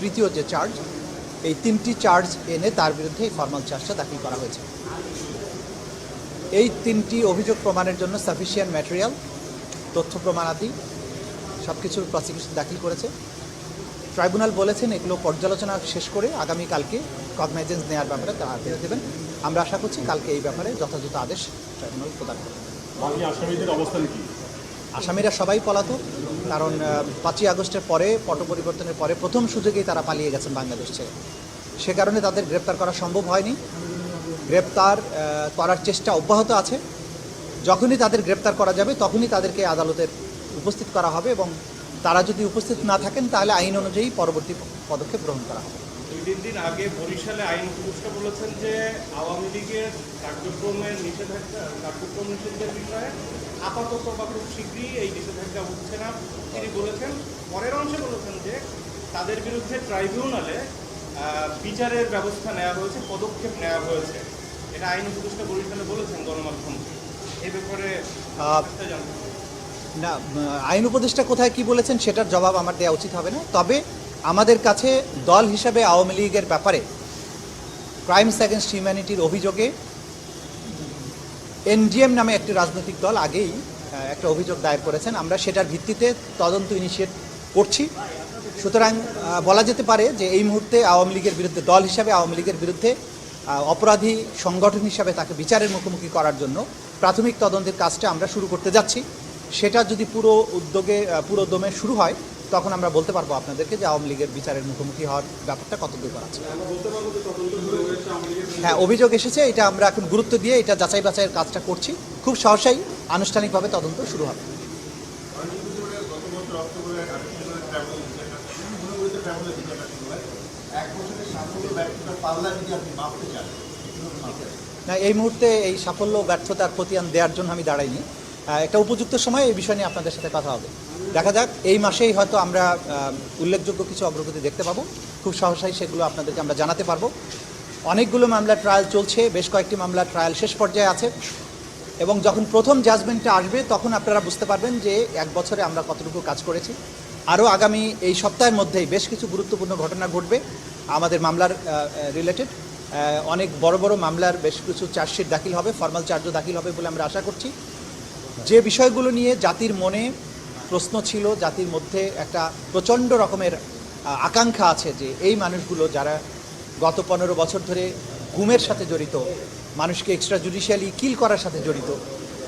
তৃতীয় যে চার্জ এই তিনটি চার্জ এনে তার বিরুদ্ধে এই ফর্মাল চার্জটা দাখিল করা হয়েছে। এই তিনটি অভিযোগ প্রমাণের জন্য সাফিসিয়েন্ট ম্যাটেরিয়াল তথ্য প্রমাণাদি সব কিছুর প্রসিকিউশন দাখিল করেছে। ট্রাইব্যুনাল বলেছেন এগুলো পর্যালোচনা শেষ করে আগামীকালকে কগনাইজেন্স নেওয়ার ব্যাপারে তারা আদেশ দেবেন। আমরা আশা করছি কালকে এই ব্যাপারে যথাযথ আদেশ ট্রাইব্যুনাল প্রদান করবে। অবস্থান আসামিরা সবাই পলাতক। কারণ পাঁচই আগস্টের পরে, পট পরিবর্তনের পরে প্রথম সুযোগেই তারা পালিয়ে গেছেন বাংলাদেশ ছেড়ে। সে কারণে তাদের গ্রেপ্তার করা সম্ভব হয়নি। গ্রেপ্তার করার চেষ্টা অব্যাহত আছে। যখনই তাদের গ্রেপ্তার করা যাবে, তখনই তাদেরকে আদালতের উপস্থিত করা হবে এবং তারা যদি উপস্থিত না থাকেন, তাহলে আইন অনুযায়ী পরবর্তী পদক্ষেপ গ্রহণ করা হবে। তিন দিন আগে বরিশালে আইন উপদেষ্টা বলেছেন যে আওয়ামী লীগের কার্যক্রমের নিষেধাজ্ঞা কার্যক্রম নিষেধের বিষয়ে আপাতত বা খুব শীঘ্রই এই নিষেধাজ্ঞা উঠছে না। তিনি বলেছেন পরের অংশে বলেছেন যে তাদের বিরুদ্ধে ট্রাইব্যুনালে বিচারের ব্যবস্থা নেওয়া হয়েছে পদক্ষেপ নেওয়া হয়েছে। এটা আইন উপদেষ্টা বরিশালে বলেছেন গণমাধ্যমকে এই ব্যাপারে জানতে না আইন উপদেষ্টা কোথায় কি বলেছেন সেটার জবাব আমার দেওয়া উচিত হবে না। তবে আমাদের কাছে দল হিসাবে আওয়ামী লীগের ব্যাপারে ক্রাইমস অ্যাগেনস্ট হিউম্যানিটির অভিযোগে এনডিএম নামে একটি রাজনৈতিক দল আগেই একটা অভিযোগ দায়ের করেছেন। আমরা সেটার ভিত্তিতে তদন্ত ইনিশিয়েট করছি। সুতরাং বলা যেতে পারে যে এই মুহূর্তে আওয়ামী লীগের বিরুদ্ধে, দল হিসাবে আওয়ামী লীগের বিরুদ্ধে অপরাধী সংগঠন হিসাবে তাকে বিচারের মুখোমুখি করার জন্য প্রাথমিক তদন্তের কাজটা আমরা শুরু করতে যাচ্ছি। সেটা যদি পুরো উদ্যোগে পুরো দমে শুরু হয় তখন আমরা বলতে পারব আপনাদেরকে যে আওয়ামী লীগের বিচারের মুখোমুখি হওয়ার ব্যাপারটা কত দূর আছে। হ্যাঁ অভিযোগ এসেছে, এটা আমরা এখন গুরুত্ব দিয়ে এটা যাচাই বাছাইয়ের কাজটা করছি। খুব সহসাই আনুষ্ঠানিকভাবে তদন্ত শুরু হবে। না, এই মুহূর্তে এই সাফল্য, ব্যর্থতার প্রতিয়ান দেওয়ার জন্য আমি দাঁড়াইনি। একটা উপযুক্ত সময় এই বিষয় নিয়ে আপনাদের সাথে কথা হবে। দেখা যাক, এই মাসেই হয়তো আমরা উল্লেখযোগ্য কিছু অগ্রগতি দেখতে পাবো। খুব সহসাই সেগুলো আপনাদেরকে আমরা জানাতে পারব। অনেকগুলো মামলা ট্রায়াল চলছে, বেশ কয়েকটি মামলা ট্রায়াল শেষ পর্যায়ে আছে। এবং যখন প্রথম জাজমেন্টটা আসবে, তখন আপনারা বুঝতে পারবেন যে এক বছরে আমরা কতটুকু কাজ করেছি। আরও আগামী এই সপ্তাহের মধ্যেই বেশ কিছু গুরুত্বপূর্ণ ঘটনা ঘটবে আমাদের মামলার রিলেটেড অনেক বড় বড় মামলার বেশ কিছু চার্জশিট দাখিল হবে ফর্মাল চার্জও দাখিল হবে বলে আমরা আশা করছি। যে বিষয়গুলো নিয়ে জাতির মনে প্রশ্ন ছিল, জাতির মধ্যে একটা প্রচণ্ড রকমের আকাঙ্ক্ষা আছে যে এই মানুষগুলো যারা গত পনেরো বছর ধরে গুমের সাথে জড়িত, মানুষকে এক্সট্রা জুডিশিয়ালি কিল করার সাথে জড়িত,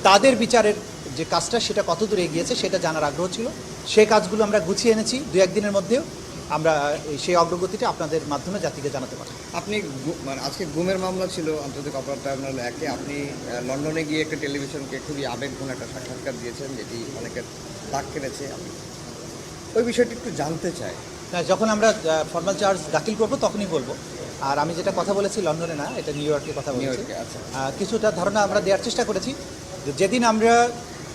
তাদের বিচারের যে কাজটা সেটা কত দূরে এগিয়েছে সেটা জানার আগ্রহ ছিল। সে কাজগুলো আমরা গুছিয়ে এনেছি দু একদিনের মধ্যেও। আমরা এই- সেই অগ্রগতিটা আপনাদের মাধ্যমে জাতিকে জানাতে পারি। আপনি মানে আজকে গুমের মামলা ছিল আন্তর্জাতিক অপরাধ ট্রাইব্যুনাল একে আপনি লন্ডনে গিয়ে একটা টেলিভিশনকে খুবই আবেগঘন একটা সাক্ষাৎকার দিয়েছেন যেটি অনেকের দাগ কেটেছে। আমি ওই বিষয়টি একটু জানতে চাই। না যখন আমরা ফর্মাল চার্জ দাখিল করব তখনই বলব। আর আমি যেটা কথা বলেছি লন্ডনে না এটা নিউ ইয়র্কে কথা বলেছি। আচ্ছা। কিছুটা ধারণা আমরা দেওয়ার চেষ্টা করেছি যেদিন আমরা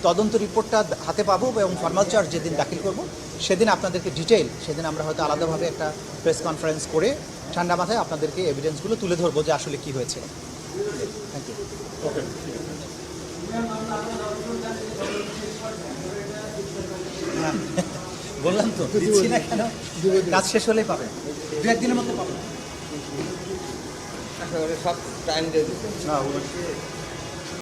তদন্ত রিপোর্টটা হাতে পাবো এবং ফর্মাল চার্জ যেদিন দাখিল করব সেদিন আপনাদেরকে ডিটেইল সেদিন আমরা হয়তো আলাদাভাবে একটা প্রেস কনফারেন্স করে ঠান্ডা মাথায় আপনাদেরকে এভিডেন্সগুলো তুলে ধরবো যে আসলে কি হয়েছে। থ্যাংক ইউ ওকে বললাম তো দিচ্ছি না কেন? কাজ শেষ হলেই পাবেন দু একদিনের মধ্যে পাবেন সব টাইম দিয়ে